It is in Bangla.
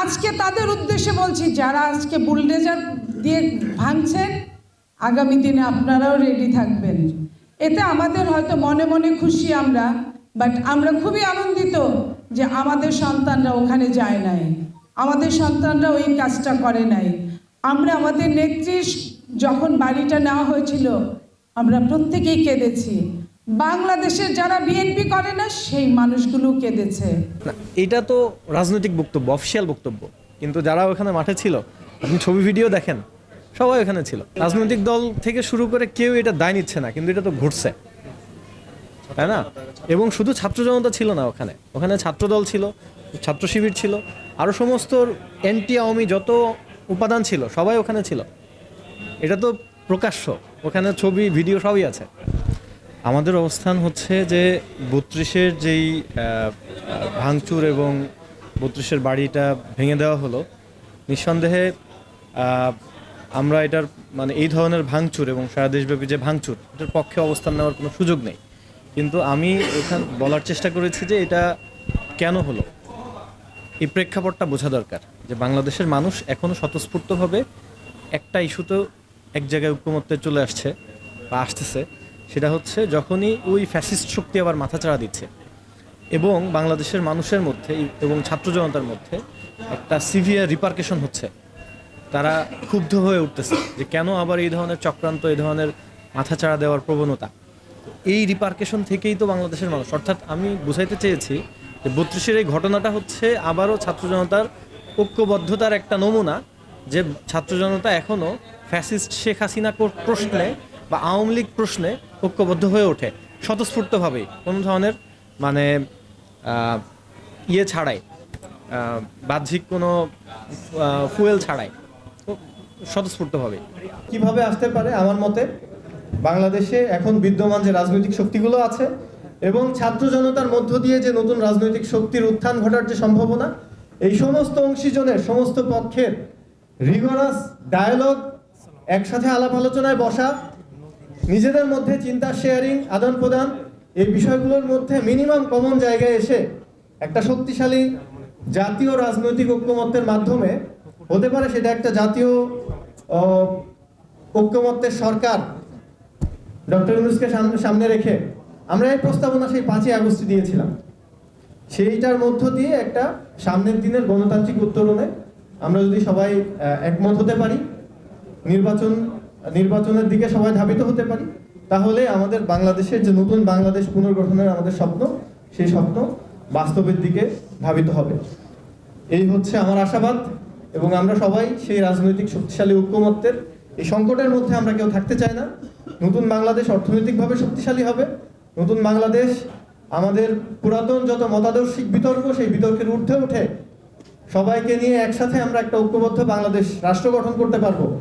আজকে তাদের উদ্দেশ্যে বলছি, যারা আজকে বুলডেজার দিয়ে ভাঙছেন, আগামী দিনে আপনারাও রেডি থাকবেন। এতে আমাদের হয়তো মনে মনে খুশি আমরা বাট আমরা খুবই আনন্দিত যে আমাদের সন্তানরা ওখানে যায় নাই। আমাদের সন্তানরা ওই কাজটা করে নাই। আমরা আমাদের নেত্রী যখন বাড়িটা নেওয়া হয়েছিল, আমরা প্রত্যেকেই কেঁদেছি। বাংলাদেশের যারা বিএনপি করে না, সেই মানুষগুলো কেঁদেছে। এটা তো রাজনৈতিক বক্তব্য, অফিসিয়াল বক্তব্য। কিন্তু যারা ওখানে মাঠে ছিল, আপনি ছবি, ভিডিও দেখেন, সবাই ওখানে ছিল। রাজনৈতিক দল থেকে শুরু করে কেউ এটা দায় নিচ্ছে না, কিন্তু এটা তো ঘটছে। তাই না? এবং শুধু ছাত্র জনতা ছিল না ওখানে। ওখানে ছাত্র দল ছিল, ছাত্র শিবির ছিল আরও সমস্ত এনটি আওয়ামী যত উপাদান ছিল, সবাই ওখানে ছিল। এটা তো প্রকাশ্য। ওখানে ছবি, ভিডিও সবই আছে। আমাদের অবস্থান হচ্ছে যে বত্রিশের যেই ভাঙচুর এবং বত্রিশের বাড়িটা ভেঙে দেওয়া হলো, নিঃসন্দেহে আমরা এটার মানে এই ধরনের ভাঙচুর এবং সারা দেশব্যাপী যে ভাঙচুর, এটার পক্ষে অবস্থান নেওয়ার কোনো সুযোগ নেই। কিন্তু আমি এখান বলার চেষ্টা করেছি যে এটা কেন হলো? এই প্রেক্ষাপটটা বোঝা দরকার যে বাংলাদেশের মানুষ এখনও স্বতঃস্ফূর্তভাবে একটা ইস্যুতেও এক জায়গায় ঐক্যমত্যে চলে আসছে বা আসতেছে। সেটা হচ্ছে যখনই ওই ফ্যাসিস্ট শক্তি আবার মাথাচাড়া দিচ্ছে। এবং বাংলাদেশের মানুষের মধ্যে এবং ছাত্র জনতার মধ্যে একটা সিভিয়ার রিপার্কেশন হচ্ছে। তারা ক্ষুব্ধ হয়ে উঠতেছে যে কেন আবার এই ধরনের চক্রান্ত, এই ধরনের মাথাচাড়া দেওয়ার প্রবণতা। এই রিপার্কেশন থেকেই তো বাংলাদেশের মানুষ। অর্থাৎ আমি বুঝাইতে চেয়েছি যে বত্রিশের এই ঘটনাটা হচ্ছে আবারও ছাত্র জনতার ঐক্যবদ্ধতার একটা নমুনা যে ছাত্র জনতা এখনও ফ্যাসিস্ট শেখ হাসিনা প্রশ্নে বা আওয়ামী লীগ প্রশ্নে ঐক্যবদ্ধ হয়ে ওঠে স্বতঃস্ফূর্তভাবেই কোনো ধরনের মানে ইয়ে ছাড়াই বাহ্যিক কোনো ফুয়েল ছাড়াই, স্বতঃস্ফূর্তভাবে। কীভাবে আসতে পারে? আমার মতে বাংলাদেশে এখন বিদ্যমান যে রাজনৈতিক শক্তিগুলো আছে এবং ছাত্র জনতার মধ্য দিয়ে যে নতুন রাজনৈতিক শক্তির উত্থান ঘটার যে সম্ভাবনা, এই সমস্ত অংশীজনের, সমস্ত পক্ষের রিগরাস ডায়ালগ একসাথে আলাপ আলোচনায় বসা নিজেদের মধ্যে চিন্তা শেয়ারিং আদান প্রদান, এই বিষয়গুলোর মধ্যে মিনিমাম কমন জায়গায় এসে একটা শক্তিশালী জাতীয় রাজনৈতিক ঐক্যমত্যের মাধ্যমে হতে পারে সেটা একটা জাতীয় ঐক্যমত্যের সরকার ডক্টর ইউনুসকে সামনে রেখে আমরা এই প্রস্তাবনা সেই পাঁচই আগস্ট দিয়েছিলাম। সেইটার মধ্য দিয়ে একটা সামনের দিনের গণতান্ত্রিক উত্তরণে আমরা যদি সবাই একমত হতে পারি, নির্বাচন নির্বাচনের দিকে সবাই ধাবিত হতে পারি, তাহলে আমাদের বাংলাদেশের যে নতুন বাংলাদেশ পুনর্গঠনের আমাদের স্বপ্ন, সেই স্বপ্ন বাস্তবের দিকে ধাবিত হবে। এই হচ্ছে আমার আশাবাদ এবং আমরা সবাই সেই রাজনৈতিক শক্তিশালী ঐক্যমত্যের, এই সংকটের মধ্যে আমরা কেউ থাকতে চাই না। নতুন বাংলাদেশ অর্থনৈতিকভাবে শক্তিশালী হবে, নতুন বাংলাদেশ আমাদের পুরাতন যত মতাদর্শিক বিতর্ক, সেই বিতর্কের ঊর্ধ্বে উঠে সবাইকে নিয়ে একসাথে আমরা একটা ঐক্যবদ্ধ বাংলাদেশ রাষ্ট্র গঠন করতে পারব।